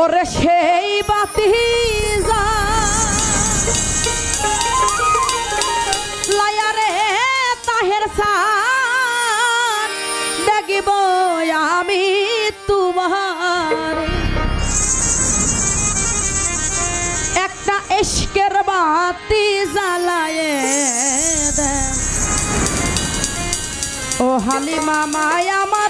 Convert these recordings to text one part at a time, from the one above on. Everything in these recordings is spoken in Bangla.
ওরে সেই বাতি যা। লায়ারে তাহের সান দেখিব আমি তোমার। একটা ইস্কের বাতি জ্বালায় দে। ও হালিমা মায় আমার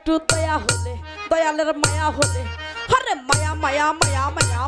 একটু দয়া হলে দয়ালের মায়া হলে। হরে মায়া মায়া মায়া মায়া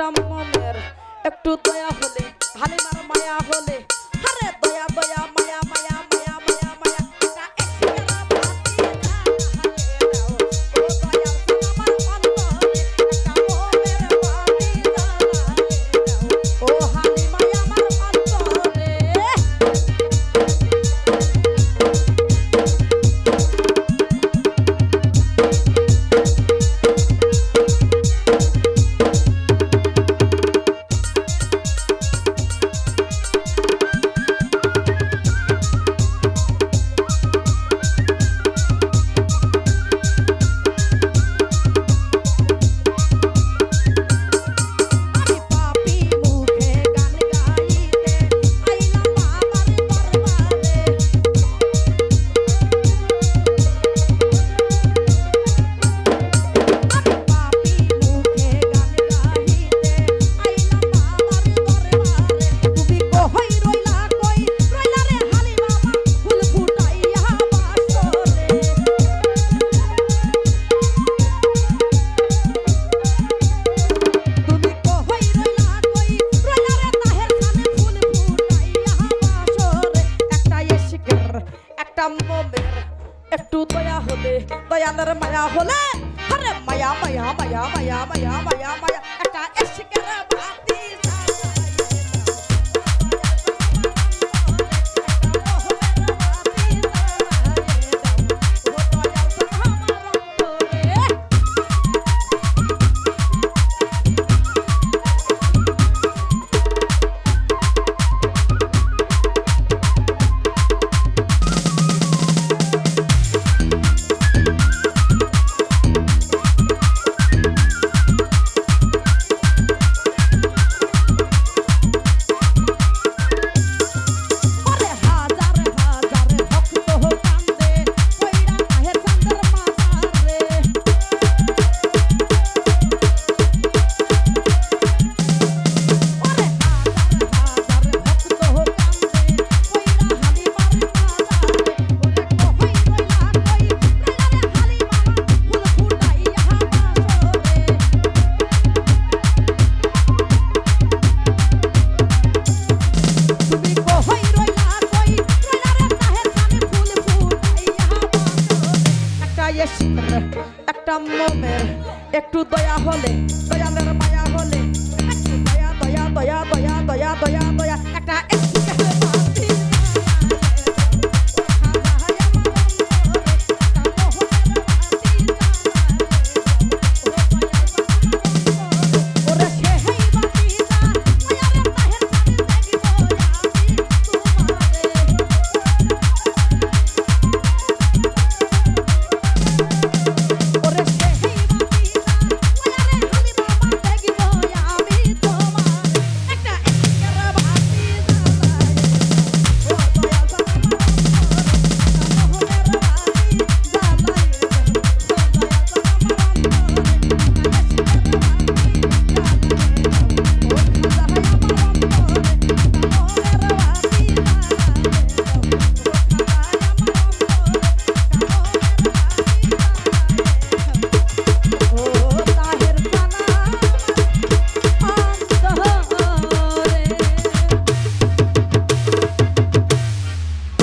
একটা একটু দয়া হলে হালিমার মায়া হলে একটা মোমের একটু দয়া হলে দয়ালের মায়া হলে। আরে মায়া মায়া মায়া মায়া মায়া মায়া মায়া একটা এসে একটা একটু দয়া হলে দয়ালের মায়া